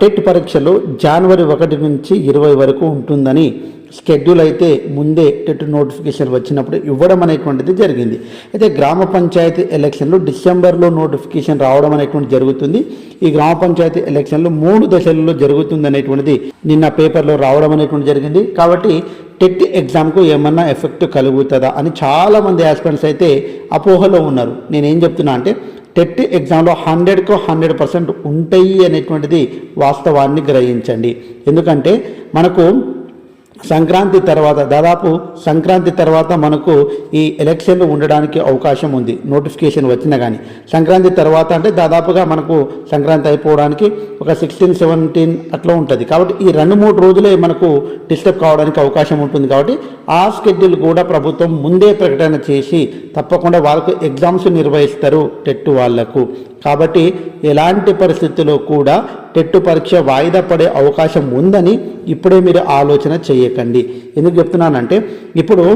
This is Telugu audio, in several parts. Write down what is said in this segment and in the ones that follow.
టెట్ పరీక్షలు జనవరి ఒకటి నుంచి ఇరవై వరకు ఉంటుందని షెడ్యూల్ అయితే ముందే టెట్ నోటిఫికేషన్ వచ్చినప్పుడు ఇవ్వడం అనేటువంటిది జరిగింది. అయితే గ్రామ పంచాయతీ ఎలక్షన్లు డిసెంబర్లో నోటిఫికేషన్ రావడం అనేటువంటి జరుగుతుంది. ఈ గ్రామ పంచాయతీ ఎలక్షన్లు మూడు దశలలో జరుగుతుంది అనేటువంటిది నిన్న పేపర్లో రావడం అనేటువంటి జరిగింది. కాబట్టి టెట్ ఎగ్జామ్కు ఏమన్నా ఎఫెక్ట్ కలుగుతుందా అని చాలామంది ఆస్పిరెంట్స్ అయితే అపోహలో ఉన్నారు. నేనేం చెప్తున్నా అంటే టెట్ ఎగ్జామ్లో హండ్రెడ్కు హండ్రెడ్ పర్సెంట్ ఉంటాయి అనేటువంటిది వాస్తవాన్ని గ్రహించండి. ఎందుకంటే మనకు సంక్రాంతి తర్వాత దాదాపు సంక్రాంతి తర్వాత మనకు ఈ ఎలక్షన్లు ఉండడానికి అవకాశం ఉంది నోటిఫికేషన్ వచ్చినా కానీ సంక్రాంతి తర్వాత అంటే దాదాపుగా మనకు సంక్రాంతి అయిపోవడానికి ఒక సిక్స్టీన్ సెవెంటీన్ అట్లా ఉంటుంది. కాబట్టి ఈ రెండు మూడు రోజులే మనకు డిస్టర్బ్ కావడానికి అవకాశం ఉంటుంది. కాబట్టి ఆ స్కెడ్యూల్ కూడా ప్రభుత్వం ముందే ప్రకటన చేసి తప్పకుండా వాళ్ళకు ఎగ్జామ్స్ నిర్వహిస్తారు టెట్ వాళ్ళకు కాబట్టి ఎలాంటి పరిస్థితుల్లో కూడా టెట్టు పరీక్ష వాయిదా పడే అవకాశం ఉందని ఇప్పుడే మీరు ఆలోచన చేయకండి. ఎందుకు చెప్తున్నానంటే ఇప్పుడు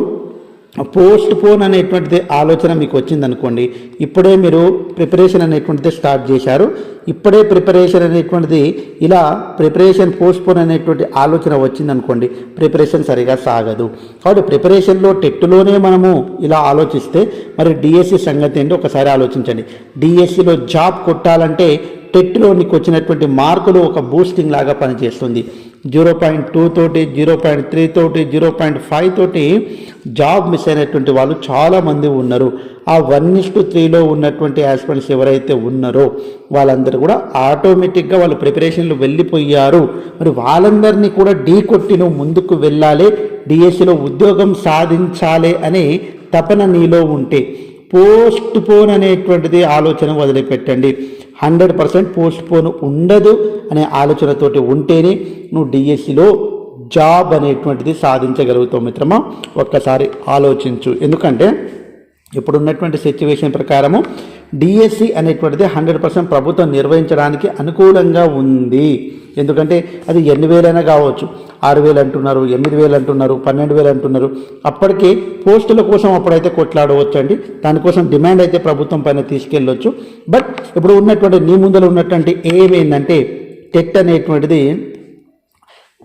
పోస్ట్ పోన్ అనేటువంటిది ఆలోచన మీకు వచ్చిందనుకోండి ఇప్పుడే మీరు ప్రిపరేషన్ అనేటువంటిది స్టార్ట్ చేశారు. ఇప్పుడే ప్రిపరేషన్ అనేటువంటిది ఇలా ప్రిపరేషన్ పోస్ట్ పోన్ అనేటువంటి ఆలోచన వచ్చిందనుకోండి ప్రిపరేషన్ సరిగా సాగదు. కాబట్టి ప్రిపరేషన్లో టెట్లోనే మనము ఇలా ఆలోచిస్తే మరి డిఎస్సి సంగతి ఏంటి ఒకసారి ఆలోచించండి. డిఎస్సిలో జాబ్ కొట్టాలంటే టెట్లో నీకు వచ్చినటువంటి మార్కులు ఒక బూస్టింగ్ లాగా పనిచేస్తుంది. జీరో పాయింట్ టూ తోటి జీరో పాయింట్ త్రీ తోటి జీరో పాయింట్ ఫైవ్ తోటి జాబ్ మిస్ అయినటువంటి వాళ్ళు చాలామంది ఉన్నారు. ఆ వన్ ఇస్టు త్రీలో ఉన్నటువంటి ఆస్పిరెంట్స్ ఎవరైతే ఉన్నారో వాళ్ళందరూ కూడా ఆటోమేటిక్గా వాళ్ళు ప్రిపరేషన్లు వెళ్ళిపోయారు. మరి వాళ్ళందరినీ కూడా ఢీ కొట్టి నువ్వు ముందుకు వెళ్ళాలి డిఎస్సిలో ఉద్యోగం సాధించాలి అనే తపన నీలో ఉంటే పోస్ట్ పోన్ అనేటువంటిది ఆలోచన వదిలిపెట్టండి హండ్రెడ్ పర్సెంట్ పోస్ట్ పోన్ ఉండదు అనే ఆలోచనతోటి ఉంటేనే నువ్వు డిఎస్సిలో జాబ్ అనేటువంటిది సాధించగలుగుతావు మిత్రమా? ఒక్కసారి ఆలోచించు. ఎందుకంటే ఇప్పుడున్నటువంటి సిచ్యువేషన్ ప్రకారము డిఎస్సి అనేటువంటిది హండ్రెడ్ పర్సెంట్ ప్రభుత్వం నిర్వహించడానికి అనుకూలంగా ఉంది. ఎందుకంటే అది ఎన్ని వేలైనా కావచ్చు. ఆరు వేలు అంటున్నారు ఎనిమిది వేలు అంటున్నారు పన్నెండు వేలు అంటున్నారు. అప్పటికి పోస్టుల కోసం అప్పుడైతే కొట్లాడవచ్చు అండి దానికోసం డిమాండ్ అయితే ప్రభుత్వం పైన తీసుకెళ్ళొచ్చు. బట్ ఇప్పుడు ఉన్నటువంటి నీ ముందర ఉన్నటువంటి ఏమేందంటే టెట్ అనేటువంటిది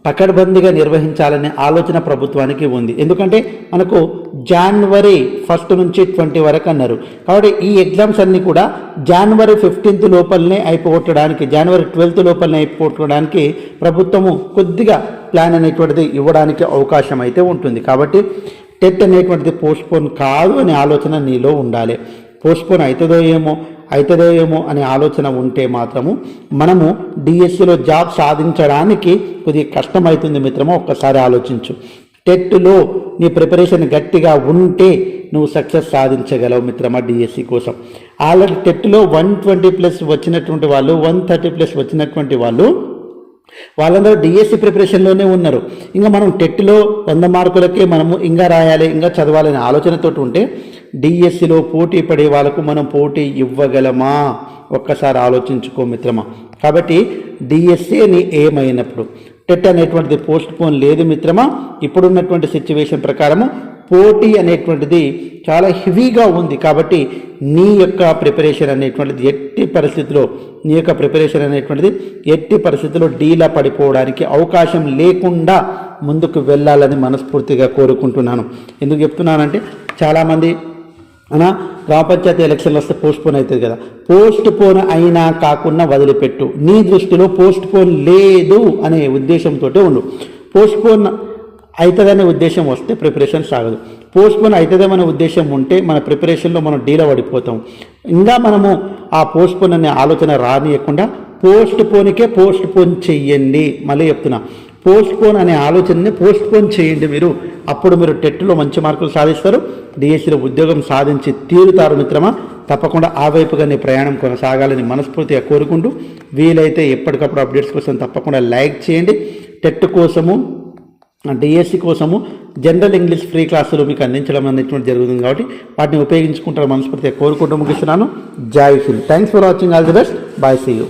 పకడ్బందీగా నిర్వహించాలనే ఆలోచన ప్రభుత్వానికి ఉంది. ఎందుకంటే మనకు జాన్వరి ఫస్ట్ నుంచి ట్వంటీ వరకు అన్నారు. కాబట్టి ఈ ఎగ్జామ్స్ అన్నీ కూడా జనవరి ఫిఫ్టీన్త్ లోపలనే అయిపోగొట్టడానికి జనవరి ట్వెల్త్ లోపలనే అయిపోగొట్టడానికి ప్రభుత్వము కొద్దిగా ప్లాన్ అనేటువంటిది ఇవ్వడానికి అవకాశం అయితే ఉంటుంది. కాబట్టి టెట్ అనేటువంటిది పోస్ట్పోన్ కాదు అనే ఆలోచన నీలో ఉండాలి. పోస్ట్పోన్ అవుతుందో ఏమో అవుతుందో ఏమో అనే ఆలోచన ఉంటే మాత్రము మనము డిఎస్సిలో జాబ్ సాధించడానికి కొద్దిగా కష్టమవుతుంది మిత్రమా? ఒక్కసారి ఆలోచించు. టెట్లో నీ ప్రిపరేషన్ గట్టిగా ఉంటే నువ్వు సక్సెస్ సాధించగలవు మిత్రమా డిఎస్సి కోసం. ఆల్రెడీ టెట్లో వన్ ట్వంటీ ప్లస్ వచ్చినటువంటి వాళ్ళు వన్ థర్టీ ప్లస్ వచ్చినటువంటి వాళ్ళు వాళ్ళందరూ డిఎస్సి ప్రిపరేషన్లోనే ఉన్నారు. ఇంకా మనం టెట్లో వంద మార్కులకే మనము ఇంకా రాయాలి ఇంకా చదవాలనే ఆలోచనతో ఉంటే డిఎస్సిలో పోటీ పడే వాళ్ళకు మనం పోటీ ఇవ్వగలమా? ఒక్కసారి ఆలోచించుకో మిత్రమా. కాబట్టి డిఎస్సిని ఏమైనప్పుడు టెట్ అనేటువంటిది పోస్ట్ పోన్ లేదు మిత్రమా. ఇప్పుడున్నటువంటి సిచ్యువేషన్ ప్రకారము పోటీ అనేటువంటిది చాలా హెవీగా ఉంది కాబట్టి నీ యొక్క ప్రిపరేషన్ అనేటువంటిది ఎట్టి పరిస్థితిలో నీ యొక్క ప్రిపరేషన్ అనేటువంటిది ఎట్టి పరిస్థితిలో డీలా పడిపోవడానికి అవకాశం లేకుండా ముందుకు వెళ్ళాలని మనస్ఫూర్తిగా కోరుకుంటున్నాను. ఎందుకు చెప్తున్నానంటే చాలామంది అనా? గ్రామ పంచాయతీ ఎలక్షన్లు వస్తే పోస్ట్ పోన్ అవుతుంది కదా. పోస్ట్ పోన్ అయినా కాకుండా వదిలిపెట్టు. నీ దృష్టిలో పోస్ట్ పోన్ లేదు అనే ఉద్దేశంతో ఉండు. పోస్ట్ పోన్ అవుతుందనే ఉద్దేశం వస్తే ప్రిపరేషన్ సాగదు. పోస్ట్ పోన్ అవుతుందేమనే ఉద్దేశం ఉంటే మన ప్రిపరేషన్లో మనం డీలో పడిపోతాం ఇంకా మనము ఆ పోస్ట్ పోన్ అనే ఆలోచన రానియకుండా పోస్ట్ పోన్కే పోస్ట్ పోన్ చెయ్యండి. మళ్ళీ చెప్తున్నా. పోస్ట్పోన్ అనే ఆలోచనని పోస్ట్పోన్ చేయండి మీరు. అప్పుడు మీరు టెట్లో మంచి మార్కులు సాధిస్తారు. డిఎస్సిలో ఉద్యోగం సాధించి తీరుతారు మిత్రమా. తప్పకుండా ఆ వైపుగా ప్రయాణం కొనసాగాలని మనస్ఫూర్తిగా కోరుకుంటూ వీలైతే ఎప్పటికప్పుడు అప్డేట్స్ కోసం తప్పకుండా లైక్ చేయండి. టెట్ కోసము డిఎస్సి కోసము జనరల్ ఇంగ్లీష్ ఫ్రీ క్లాసులు మీకు అందించడం అనేటువంటి జరుగుతుంది కాబట్టి వాటిని ఉపయోగించుకుంటారు మనస్ఫూర్తిగా కోరుకుంటూ ముగిస్తున్నాను. జై Hind. Thanks for watching all the best bye see you